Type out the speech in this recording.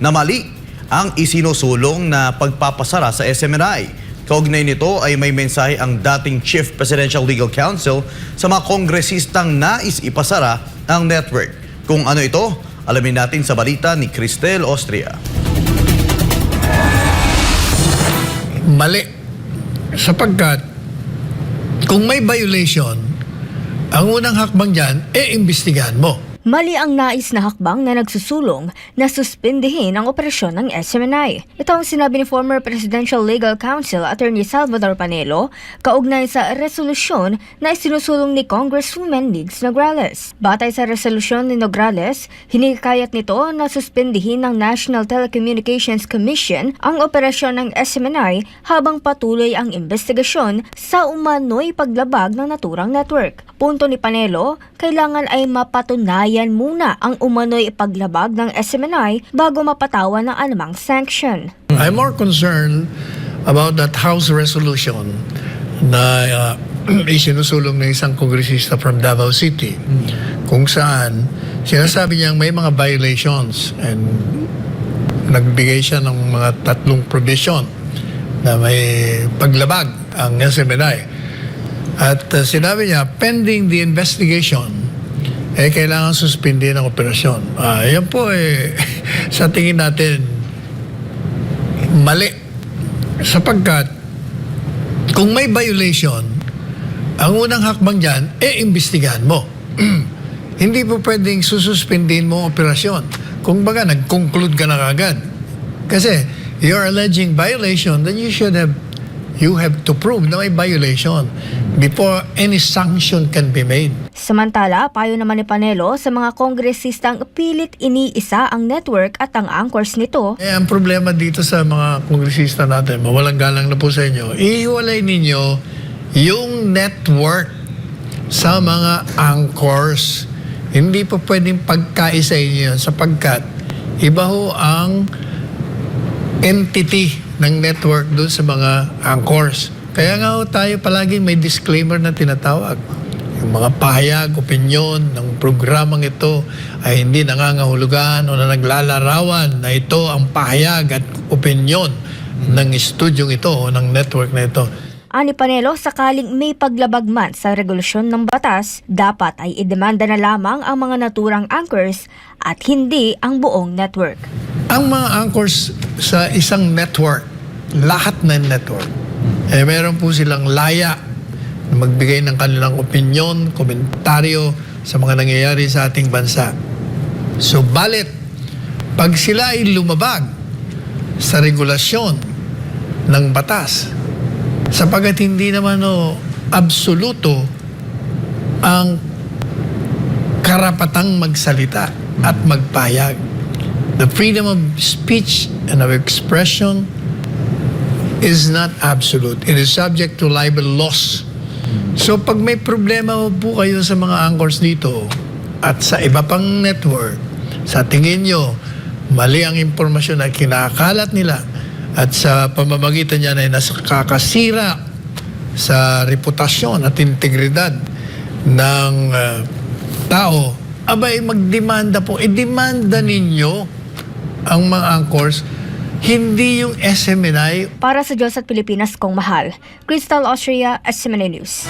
na mali ang isinusulong na pagpapasara sa SMNI. Kaugnay nito ay may mensahe ang dating Chief Presidential Legal Counsel sa mga kongresistang nais ipasara ang network. Kung ano ito, alamin natin sa balita ni Cristel Austria. mali. Sapagkat, kung may violation, ang unang hakbang dyan, e imbestigahan mo. Mali ang nais na hakbang na nagsusulong na suspindihin ang operasyon ng SMNI. Ito ang sinabi ni former Presidential Legal Counsel Attorney Salvador Panelo kaugnay sa resolusyon na isinusulong ni Congresswoman Ligs Nograles. Batay sa resolusyon ni Nograles, hinikayat nito na suspindihin ng National Telecommunications Commission ang operasyon ng SMNI habang patuloy ang investigasyon sa umano'y paglabag ng naturang network. Punto ni Panelo, kailangan ay mapatunayan muna ang umano'y paglabag ng SMNI bago mapatawan ng anumang sanction. I'm more concerned about that House resolution na uh, isinusulong ng isang kongresista from Davao City kung saan sinasabi niyang may mga violations and nagbigay siya ng mga tatlong provision na may paglabag ang SMNI. At uh, sinabi niya, pending the investigation, eh, kailangan suspindi ng operasyon. Ah, yan po eh, sa tingin natin, mali. Sapagkat, kung may violation, ang unang hakbang dyan, eh, imbestigahan mo. Hindi po pwedeng sususpindin mo ang operasyon. Kung baga, nag-conclude ka na kagad. Kasi, you're alleging violation, then you should have, you have to prove na may violation before any sanction can be made. Samantala, payo naman ni Panelo sa mga kongresistang pilit iniisa ang network at ang anchors nito Eh, ang problema dito sa mga kongresista natin, mawalang galang na po sa inyo, ihiwalay ninyo yung network sa mga anchors. Hindi po pwedeng pagkaisa inyo sapagkat iba ho ang entity ng network doon sa mga anchors. Kaya nga ho tayo palagi may disclaimer na tinatawag. Mga pahayag, opinyon ng programang ito ay hindi nangangahulugan o na naglalarawan na ito ang pahayag at opinyon ng estudyong ito o ng network na ito. Ani Panelo, sakaling may paglabag man sa regulasyon ng batas, dapat ay idemanda na lamang ang mga naturang anchors at hindi ang buong network. Ang mga anchors sa isang network, lahat ng network, eh meron po silang laya na magbigay ng kanilang opinyon, komentaryo sa mga nangyayari sa ating bansa. So, balit, pag sila ay lumabag sa regulasyon ng batas, sapagat hindi naman o absoluto ang karapatang magsalita at magpayag. The freedom of speech and of expression is not absolute. It is subject to libel laws. So pag may problema po kayo sa mga anchors dito at sa iba pang network, sa tingin nyo, mali ang impormasyon na kinakalat nila at sa pamamagitan niya ay nakakasira sa reputasyon at integridad ng uh, tao, abay magdemanda po. I-demanda ninyo ang mga anchors, hindi yung SMNI Para sa Diyos at Pilipinas kong mahal, Crystal Austria, SMNA News.